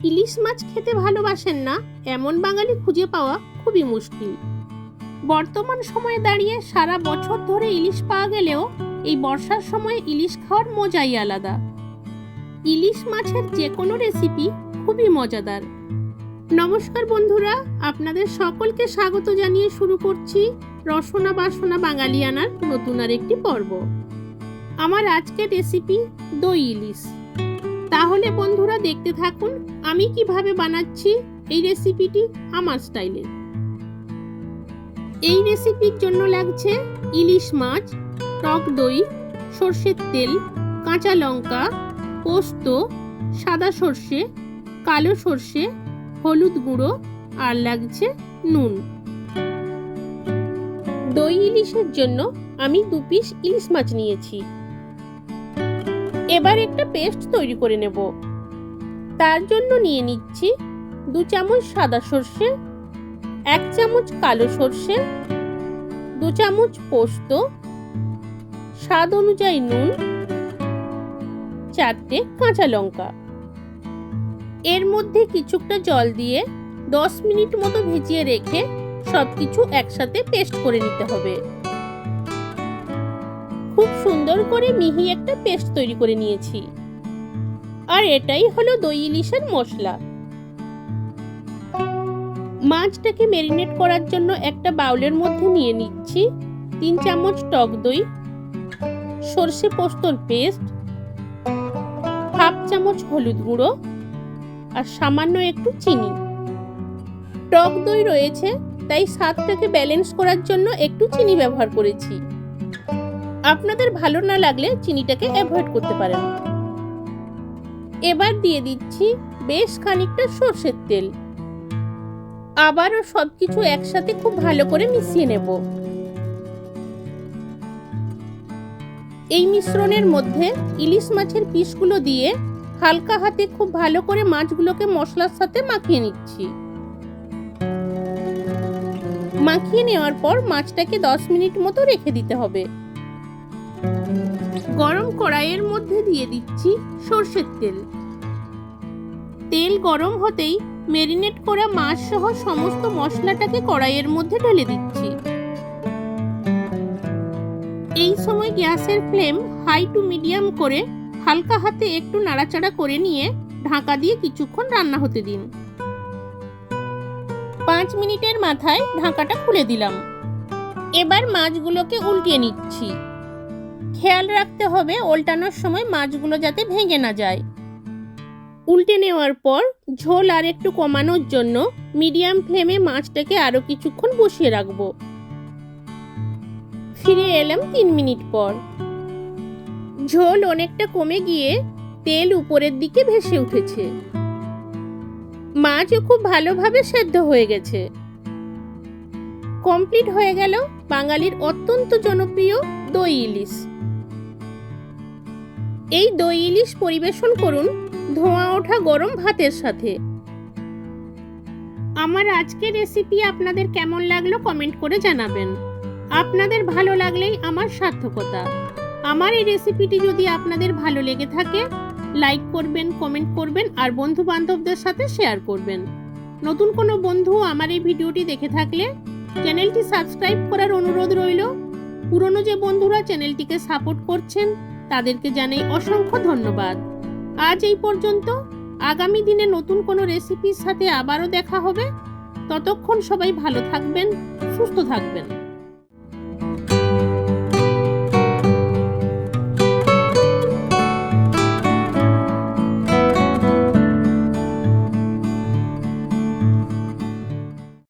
ইলিশ মাছ খেতে ভালোবাসেন না, এমন বাঙালি খুঁজে পাওয়া খুবই মুশকিল। বর্তমান সময়ে দাঁড়িয়ে সারা বছর ধরে ইলিশ পাওয়া গেলেও এই বর্ষার সময় ইলিশ খাওয়ার মজাই আলাদা। ইলিশ মাছের যে কোনো রেসিপি খুবই মজাদার। নমস্কার বন্ধুরা, আপনাদের সকলকে স্বাগত জানিয়ে শুরু করছি রসনা বাসনা বাঙালিয়ানার নতুন আর একটি পর্ব। আমার আজকের রেসিপি দই ইলিশ। তাহলে বন্ধুরা দেখতে থাকুন, আমি কীভাবে বানাচ্ছি এই রেসিপিটি আমার স্টাইলে। এই রেসিপির জন্য লাগছে ইলিশ মাছ, টক দই, সর্ষের তেল, কাঁচা লঙ্কা, পোস্ত, সাদা সর্ষে, কালো সর্ষে, হলুদ গুঁড়ো আর লাগছে নুন। দই ইলিশের জন্য আমি দু পিস ইলিশ মাছ নিয়েছি। এবার একটা পেস্ট তৈরি করে নেব। তার জন্য নিয়ে নিচ্ছি দু চামচ সাদা সর্ষে, এক চামচ কালো সর্ষে, দু চামচ পোস্ত, স্বাদ অনুযায়ী নুন, চারটে কাঁচা লঙ্কা। এর মধ্যে কিছুটা জল দিয়ে দশ মিনিট মতো ভিজিয়ে রেখে সবকিছু একসাথে পেস্ট করে নিতে হবে। খুব সুন্দর করে মিহি একটা পেস্ট তৈরি করে নিয়েছি। আর এটাই হলো দই ইলিশের মশলা। মাছটাকে ম্যারিনেট করার জন্য একটা বাউলের মধ্যে নিয়ে নিচ্ছি তিন চামচ টক দই, সর্ষে পোস্তর পেস্ট, হাফ চামচ হলুদ গুঁড়ো আর সামান্য একটু চিনি। টক দই রয়েছে, তাই স্বাদটাকে ব্যালেন্স করার জন্য একটু চিনি ব্যবহার করেছি। আপনাদের ভালো না লাগলে চিনিটাকে অ্যাভয়েড করতে পারেন। এবার দিয়ে দিচ্ছি বেশ খানিকটা সর্ষের তেল। আবারও সবকিছু একসাথে খুব ভালো করে মিশিয়ে নেব। এই মিশ্রণের মধ্যে ইলিশ মাছের পিসগুলো দিয়ে হালকা হাতে খুব ভালো করে মাছগুলোকে মশলার সাথে মাখিয়ে নিচ্ছি। মাখিয়ে নেওয়ার পর মাছটাকে দশ মিনিট মতো রেখে দিতে হবে। গরম কড়াইয়ের মধ্যে দিয়ে দিচ্ছি সর্ষের তেল। তেল গরম হতেই মেরিনেট করা মাছ সহ সমস্ত মশলাটাকে কড়াইয়ের মধ্যে ঢেলে দিচ্ছি। এই সময় গ্যাসের ফ্লেম হাই টু মিডিয়াম করে হালকা হাতে একটু নাড়াচাড়া করে নিয়ে ঢাকা দিয়ে কিছুক্ষণ রান্না হতে দিন। পাঁচ মিনিটের মাথায় ঢাকাটা খুলে দিলাম। এবার মাছগুলোকে উল্টিয়ে নিচ্ছি। খেয়াল রাখতে হবে উল্টানোর সময় মাছগুলো যাতে ভেঙে না যায়। উল্টে নেওয়ার পর ঝোল আর একটু কমানোর জন্য মিডিয়াম ফ্লেমে মাছটাকে আরও কিছুক্ষণ বসিয়ে রাখব। ফিরে এলাম তিন মিনিট পর। ঝোল অনেকটা কমে গিয়ে তেল উপরের দিকে ভেসে উঠেছে। মাছও খুব ভালোভাবে সেদ্ধ হয়ে গেছে। কমপ্লিট হয়ে গেল বাঙালির অত্যন্ত জনপ্রিয় দই ইলিশ। এই দই ইলিশ পরিবেশন করুন ধোঁয়া ওঠা গরম ভাতের সাথে। আমার আজকের রেসিপি আপনাদের কেমন লাগল কমেন্ট করে জানাবেন। আপনাদের ভালো লাগলেই আমার সার্থকতা। আমার এই রেসিপিটি যদি আপনাদের ভালো লেগে থাকে লাইক করবেন কমেন্ট করবেন আর বন্ধু বান্ধবদের সাথে শেয়ার করবেন। নতুন কোনো বন্ধু আমার এই ভিডিওটি দেখে থাকলে চ্যানেলটি সাবস্ক্রাইব করার অনুরোধ রইল। পুরনো যে বন্ধুরা চ্যানেলটিকে সাপোর্ট করছেন তাদেরকে জানাই অসংখ্য ধন্যবাদ। আজ এই পর্যন্ত। আগামী দিনে নতুন কোনো রেসিপির সাথে আবারও দেখা হবে। ততক্ষণ সবাই ভালো থাকবেন, সুস্থ থাকবেন।